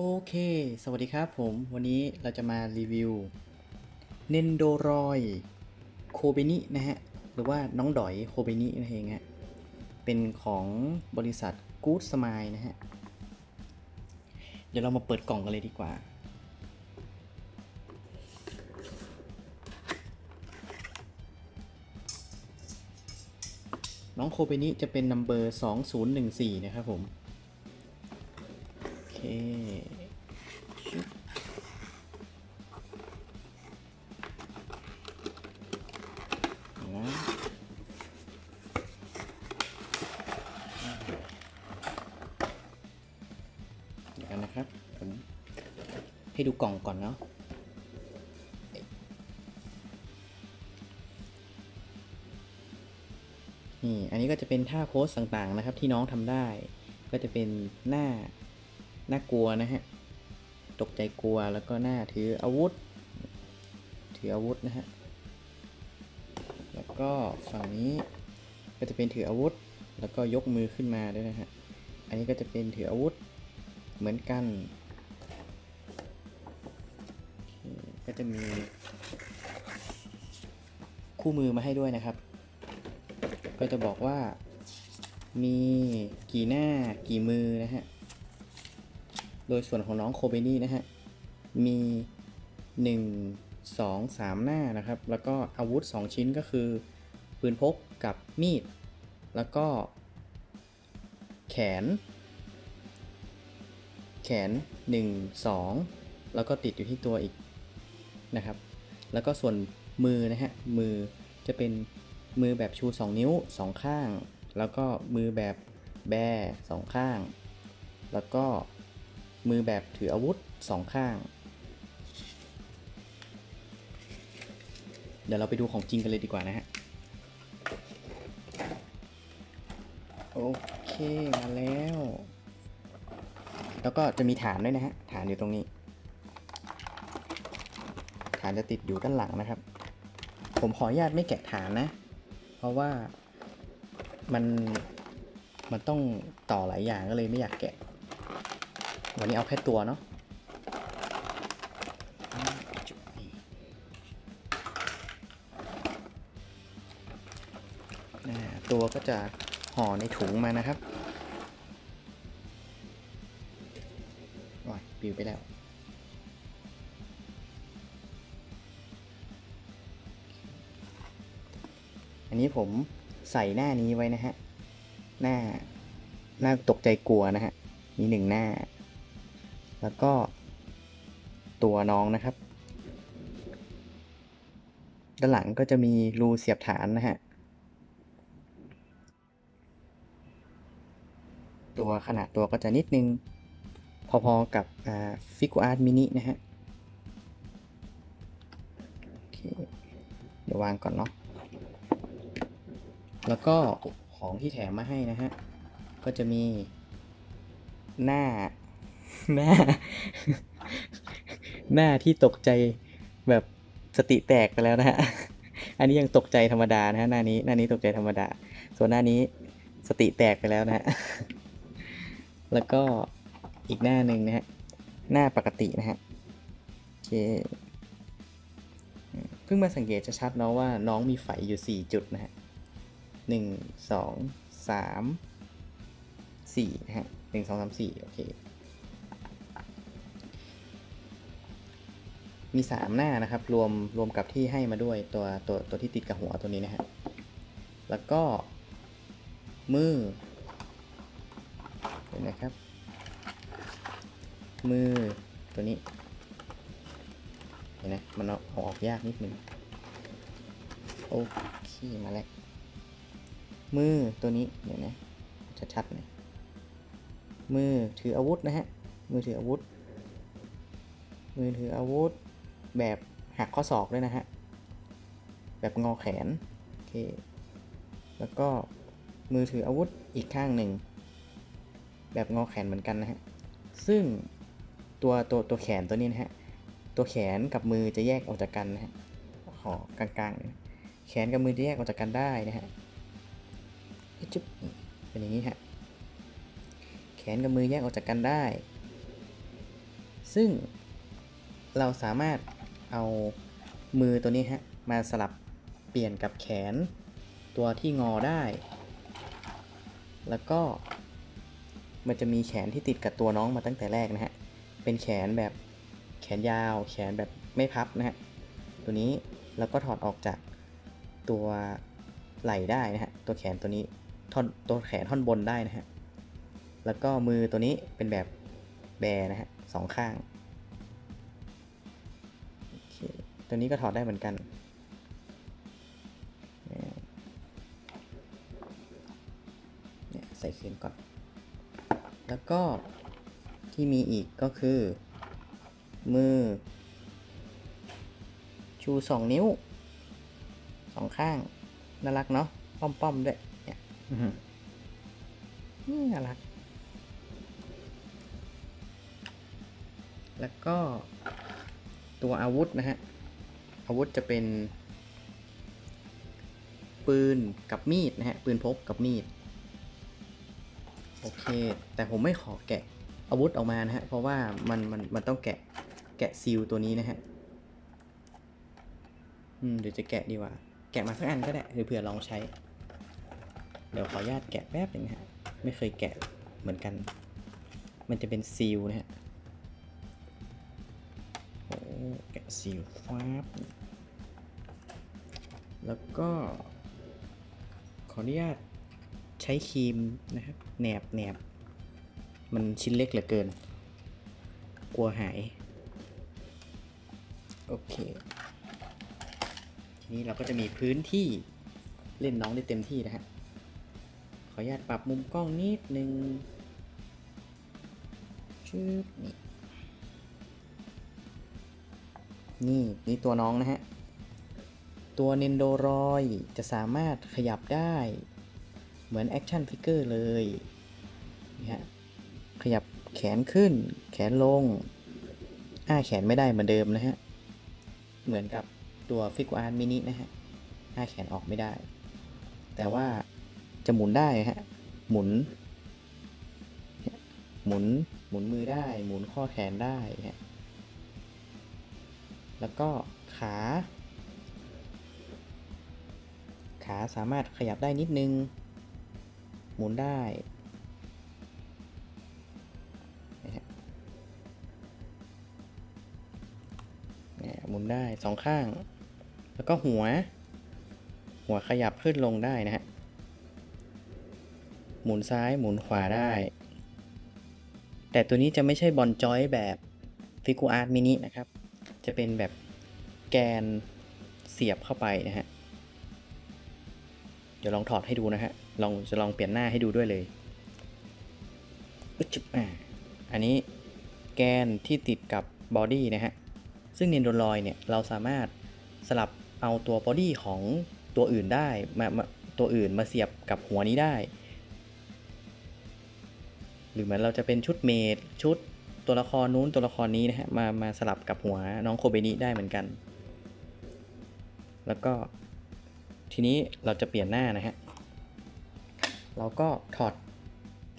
โอเค สวัสดีครับผม วันนี้เราจะมารีวิวเนนโดรอยโคเบนินะฮะ หรือว่าน้องดอยโคเบนินั่นเองฮะ เป็นของบริษัท Good Smile นะฮะ เดี๋ยวเรามาเปิดกล่องกันเลยดีกว่า น้องโคเบนิจะเป็นนัมเบอร์ 2014 นะครับผม เคเดี๋ยวกันนะครับผมให้ดูกล่องก่อนเนาะนี่อันนี้ก็จะเป็นท่าโพสต่างๆนะครับที่น้องทำได้ ก็จะเป็นหน้า น่ากลัวนะฮะ ตกใจกลัวแล้วก็หน้าถืออาวุธ ถืออาวุธนะฮะ แล้วก็ฝั่งนี้ก็จะเป็นถืออาวุธ แล้วก็ยกมือขึ้นมาด้วยนะฮะ อันนี้ก็จะเป็นถืออาวุธเหมือนกัน ก็จะมีคู่มือมาให้ด้วยนะครับ ก็จะบอกว่ามีกี่หน้ากี่มือนะฮะ โดยส่วนของน้องโคเบนี่นะฮะ มี 1 2 3 หน้านะครับ แล้วก็อาวุธ 2 ชิ้นก็คือ ปืนพกกับมีด แล้วก็ แขน แขน 1 2 แล้วก็ติดอยู่ที่ตัวอีกนะครับ แล้วก็ส่วนมือนะฮะ มือจะเป็นมือแบบชู 2 นิ้ว 2 ข้าง แล้วก็มือแบบแบสองข้าง แล้วก็ มือแบบถืออาวุธสองข้าง เดี๋ยวเราไปดูของจริงกันเลยดีกว่านะฮะ โอเค มาแล้ว แล้วก็จะมีฐานด้วยนะฮะ ฐานอยู่ตรงนี้ ฐานจะติดอยู่ด้านหลังนะครับ ผมขออนุญาตไม่แกะฐานนะ เพราะว่ามันมันต้องต่อหลายอย่างก็เลยไม่อยากแกะ วันนี้เอาแค่ตัวเนาะตัวก็จะห่อในถุงมานะครับโอ้ยปิวไปแล้วอันนี้ผมใส่หน้านี้ไว้นะฮะ หน้า หน้าตกใจกลัวนะฮะ มีหนึ่งหน้า แล้วก็ตัวน้องนะครับ ด้านหลังก็จะมีรูเสียบฐานนะฮะ ตัวขนาดตัวก็จะนิดนึง พอๆกับฟิกูอาร์ตมินินะฮะเเดี๋ยววางก่อนเนาะ แล้วก็ของที่แถมมาให้นะฮะ ก็จะมีหน้า หน้า หน้าที่ตกใจแบบสติแตกไปแล้วนะฮะ อันนี้ยังตกใจธรรมดานะฮะหน้านี้หน้านี้ตกใจธรรมดา ส่วนหน้านี้สติแตกไปแล้วนะฮะ แล้วก็อีกหน้าหนึ่งนะฮะ หน้าปกตินะฮะโอเคเพิ่งมาสังเกตจะชัดเนาะว่าน้องมีไฝอยู่ 4 จุดนะฮะหนึ่งสองสามสี่นะฮะหนึ่งสองสามสี่โอเค มีสามหน้านะครับ รวมรวมกับที่ให้มาด้วยตัวตัวตัวที่ติดกับหัวตัวนี้นะฮะแล้วก็ มือเห็นไหมครับ มือตัวนี้เห็นไหมมันเอาออกยากนิดนึงโอเคมาแล้วมือตัวนี้เดี๋ยวนะชัดๆหน่อยมือถืออาวุธนะฮะมือถืออาวุธ มือถืออาวุธ แบบหักข้อศอกด้วยนะฮะ แบบงอแขน โอเค แล้วก็มือถืออาวุธอีกข้างหนึ่ง แบบงอแขนเหมือนกันนะฮะ ซึ่งตัวตัวตัวแขนตัวนี้นะฮะ ตัวแขนกับมือจะแยกออกจากกันนะฮะ ขอกลางๆนะแขนกับมือจะแยกออกจากกันได้นะฮะจุ๊บเป็นอย่างนี้ฮะ แขนกับมือแยกออกจากกันได้ ซึ่งเราสามารถ เอามือตัวนี้ฮะมาสลับเปลี่ยนกับแขน ตัวที่งอได้ แล้วก็มันจะมีแขนที่ติดกับตัวน้องมาตั้งแต่แรกนะฮะ เป็นแขนแบบแขนยาว แขนแบบไม่พับนะฮะ ตัวนี้เราก็ถอดออกจากตัวไหล่ได้นะฮะ ตัวแขนตัวนี้ท่อนตัวแขนท่อนบนได้นะฮะ แล้วก็มือตัวนี้เป็นแบบแบนะฮะสองข้าง ตัวนี้ก็ถอดได้เหมือนกันเนี่ยเนี่ยใส่คืนก่อน แล้วก็ที่มีอีกก็คือ มือ ชูสองนิ้วสองข้าง น่ารักเนาะป้อมๆด้วยเนี่ยอื้อหือนี่น่ารัก แล้วก็ตัวอาวุธนะฮะ อาวุธจะเป็น ปืนกับมีดนะฮะ ปืนพกกับมีด โอเค แต่ผมไม่ขอแกะอาวุธออกมานะฮะ เพราะว่ามันมันมันต้องแกะแกะซีลตัวนี้นะฮะ อืมเดี๋ยวจะแกะดีกว่า แกะมาสักอันก็ได้หรือเผื่อลองใช้ เดี๋ยวขออนุญาตแกะแป๊บหนึงฮะ ไม่เคยแกะเหมือนกัน มันจะเป็นซีลนะฮะ แกะซีลฟ้าบแล้วก็ขออนุญาตใช้ครีมนะครับแหนบแหนบมันชิ้นเล็กเหลือเกิน กลัวหาย โอเค ทีนี้เราก็จะมีพื้นที่เล่นน้องได้เต็มที่นะฮะขออนุญาตปรับมุมกล้องนิดนึงชืบนี่ นี่นี่ตัวน้องนะฮะ ตัวเนนโดรอยจะสามารถขยับได้ เหมือนแอคชั่นฟิกเกอร์เลยนี่ฮะขยับแขนขึ้น แขนลง อ้าแขนไม่ได้เหมือนเดิมนะฮะ เหมือนกับตัวฟิกอาร์มินินะฮะอ้าแขนออกไม่ได้ แต่ว่าจะหมุนได้ฮะ หมุน หมุน หมุนมือได้ หมุนข้อแขนได้ฮะ แล้วก็ขา ขาสามารถขยับได้นิดนึง หมุนได้ หมุนได้สองข้าง แล้วก็หัว หัวขยับขึ้นลงได้นะฮะ หมุนซ้ายหมุนขวาได้ แต่ตัวนี้จะไม่ใช่บอลจอยแบบฟิกูอาร์ตมินินะครับ จะเป็นแบบแกนเสียบเข้าไปนะฮะ เดี๋ยวลองถอดให้ดูนะฮะ ลองจะลองเปลี่ยนหน้าให้ดูด้วยเลยอึ๊บอ่าอันนี้แกนที่ติดกับบอดี้นะฮะ ซึ่ง Nendoroid เนี่ยเราสามารถสลับเอาตัวบอดี้ของตัวอื่นได้มามาตัวอื่นมาเสียบกับหัวนี้ได้ หรือเหมือนเราจะเป็นชุดเมดชุด ตัวละครนู้นตัวละครนี้นะฮะมามาสลับกับหัวน้องโคเบนิได้เหมือนกัน แล้วก็ทีนี้เราจะเปลี่ยนหน้านะฮะเราก็ถอด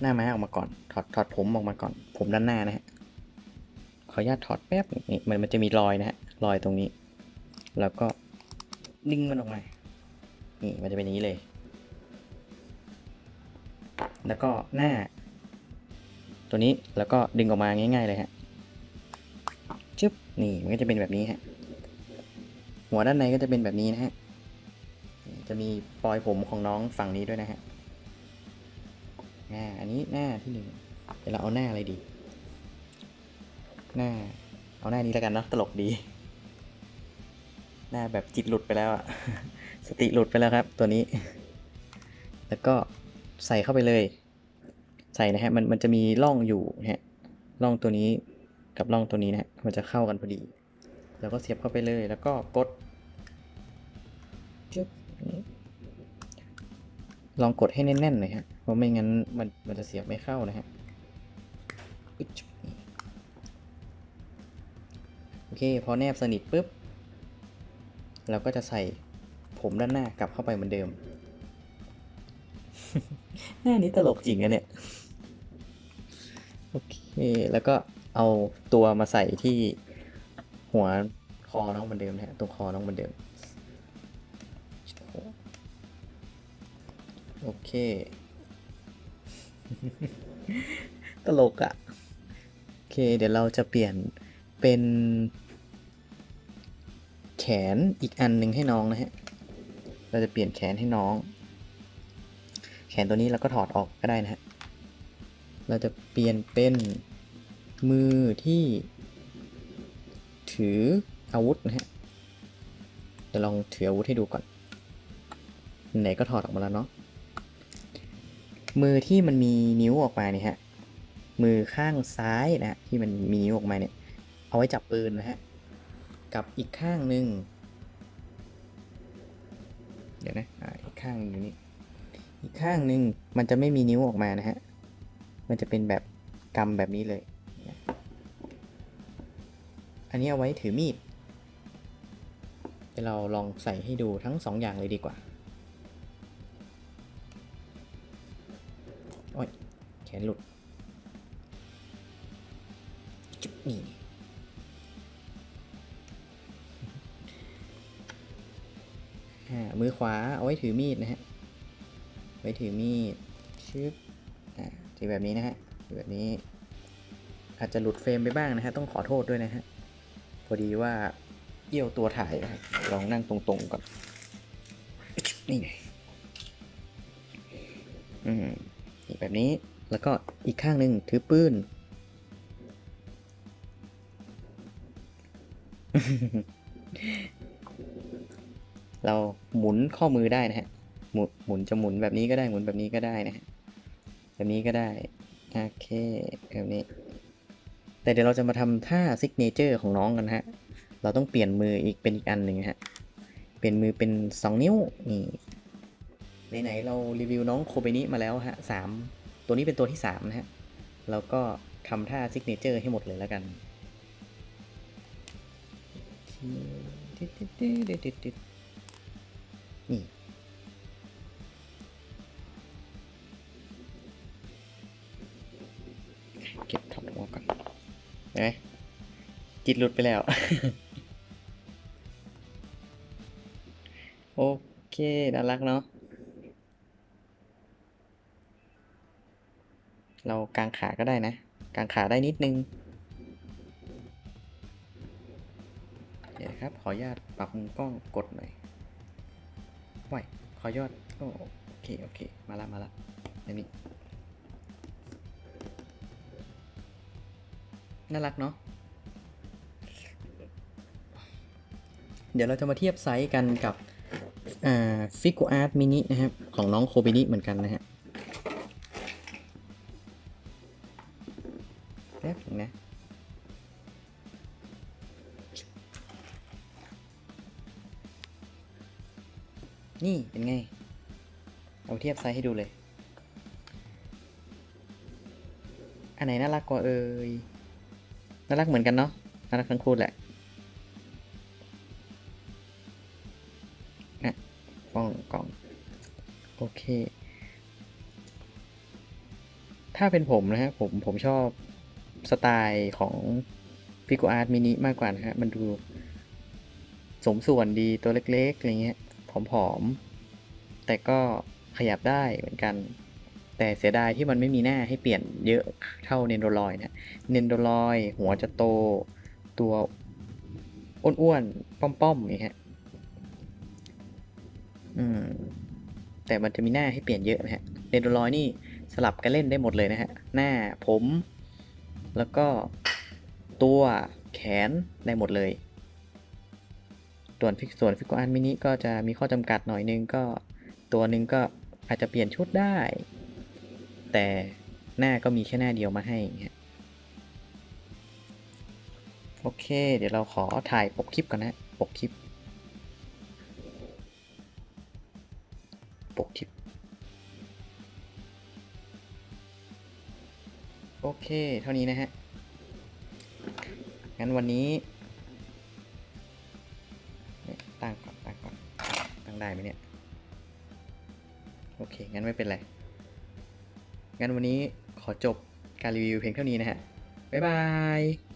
หน้าม้าออกมาก่อน ถอดถอดผมออกมาก่อน ผมด้านหน้านะฮะขออนุญาตถอดแป๊บนี่มันมันจะมีรอยนะฮะรอยตรงนี้ แล้วก็ดึงมันออกมานี่มันจะเป็นอย่างนี้เลย แล้วก็หน้า ตัวนี้แล้วก็ดึงออกมาง่าย ๆ เลยฮะจึ๊บนี่มันก็จะเป็นแบบนี้ฮะหัวด้านในก็จะเป็นแบบนี้นะฮะจะมีปลอยผมของน้องฝั่งนี้ด้วยนะฮะหน้าอันนี้หน้าที่หนึ่งเดี๋ยวเราเอาหน้าอะไรดี หน้า เอาหน้านี้แล้วกันเนาะตลกดี หน้าแบบจิตหลุดไปแล้วอะสติหลุดไปแล้วครับ ตัวนี้ แล้วก็ใส่เข้าไปเลย ใส่นะฮะมันมันจะมีร่องอยู่นะฮะร่องตัวนี้กับร่องตัวนี้นะฮะมันจะเข้ากันพอดีแล้วก็เสียบเข้าไปเลยแล้วก็กดจึ๊บลองกดให้แน่นๆหน่อยฮะเพราะไม่งั้นมันมันจะเสียบไม่เข้านะฮะโอเคพอแนบสนิทปุ๊บเราก็จะใส่ผมด้านหน้ากลับเข้าไปเหมือนเดิมหน้านี้ตลกจริงอะเนี่ย โอเค แล้วก็เอาตัวมาใส่ที่หัวคอน้องเหมือนเดิมนะฮะตรงคอน้องเหมือนเดิม โอเค ตลกอะ่ะ โอเค เดี๋ยวเราจะเปลี่ยนเป็น แขนอีกอันหนึ่งให้น้องนะฮะ เราจะเปลี่ยนแขนให้น้อง แขนตัวนี้เราก็ถอดออกก็ได้นะฮะ เราจะเปลี่ยนเป็นมือที่ถืออาวุธนะฮะเดี๋ยวลองถืออาวุธให้ดูก่อน ไหนก็ถอดออกมาแล้วเนาะ มือที่มันมีนิ้วออกมาเนี่ยฮะ มือข้างซ้ายนะฮะที่มันมีนิ้วออกมาเนี่ย เอาไว้จับปืนนะฮะ กับอีกข้างหนึ่งเดี๋ยวนะ อ่า อีกข้างอยู่นี่ อีกข้างหนึ่งมันจะไม่มีนิ้วออกมานะฮะ มันจะเป็นแบบกำแบบนี้เลย อันนี้เอาไว้ถือมีดเดี๋ยวเราลองใส่ให้ดูทั้งสองอย่างเลยดีกว่า โอ้ยแขนหลุดจุ๊บนี่อ่ามือขวาเอาไว้ถือมีดนะฮะ ไว้ถือมีดชึบ อ่าถือแบบนี้นะฮะแบบนี้ อาจจะหลุดเฟรมไปบ้างนะฮะต้องขอโทษด้วยนะฮะพอดีว่าเอี้ยวตัวถ่ายลองนั่งตรงๆก่อนนี่ไงอืมแบบนี้แล้วก็อีกข้างหนึ่งถือปืนเราหมุนข้อมือได้นะฮะหมุนหมุนจะหมุนแบบนี้ก็ได้หมุนแบบนี้ก็ได้นะฮะ แบบนี้ก็ได้ โอเค แบบนี้ แต่เดี๋ยวเราจะมาทำท่าซิกเนเจอร์ของน้องกันฮะ เราต้องเปลี่ยนมืออีกเป็นอีกอันหนึ่งฮะ เปลี่ยนมือเป็น 2 นิ้ว นี่ ไหนๆเรารีวิวน้องโคเบนิมาแล้วฮะสามตัวนี้เป็นตัวที่ 3 นะฮะ เราก็ทำท่าซิกเนเจอร์ให้หมดเลยแล้วกันนี่ เก็บถอดหัวก่อนเห็นไหมจิตหลุดไปแล้ว โอเค น่ารักเนาะ เรากางขาก็ได้นะ กางขาได้นิดนึง เดี๋ยวครับ ขออนุญาตปรับมุมกล้องกดหน่อยไหวขอยอด โอโอเค โอเค มาละ มาละอันนี้ น่ารักเนาะเดี๋ยวเราจะมาเทียบไซส์กันกับฟิกูอาร์ตมินินะครับ ของน้องโคบินิเหมือนกันนะฮะแป๊บนึงนะนี่เป็นไง เอาเทียบไซส์ให้ดูเลย อันไหนน่ารักกว่าเอ่ย น่ารักเหมือนกันเนาะน่ารักทั้งคู่แหละนะกล้องกล้องโอเค ถ้าเป็นผมนะฮะผมผมชอบสไตล์ของฟิก u อาร์ตมินิมากกว่านะฮะ มันดูสมส่วนดีตัวเล็กๆ อะไรเงี้ยผอมๆ แต่ก็ขยับได้เหมือนกัน แต่เสียดายที่มันไม่มีหน้าให้เปลี่ยนเยอะเท่าเนนโดรอยนะเนนโดรอย หัวจะโต ตัวอ้วนๆ ป้อมๆอย่างเงี้ยอืม แต่มันจะมีหน้าให้เปลี่ยนเยอะนะฮะเนนโดรอยนี่สลับกันเล่นได้หมดเลยนะฮะ หน้าผม แล้วก็ตัวแขนได้หมดเลย ส่วนฟิกส่วนฟิกอันมินิก็จะมีข้อจำกัดหน่อยนึงก็ตัวหนึ่งก็อาจจะเปลี่ยนชุดได้ แต่หน้าก็มีแค่หน้าเดียวมาให้อย่างเงี้ยโอเค เดี๋ยวเราขอถ่ายปกคลิปก่อนนะ ปกคลิป ปกคลิป โอเค เท่านี้นะฮะ งั้นวันนี้ ตั้งก่อน ตั้งก่อน ตั้งได้ไหมเนี่ย โอเค งั้นไม่เป็นไร งั้นวันนี้ขอจบการรีวิวเพียงเท่านี้นะฮะบ๊ายบาย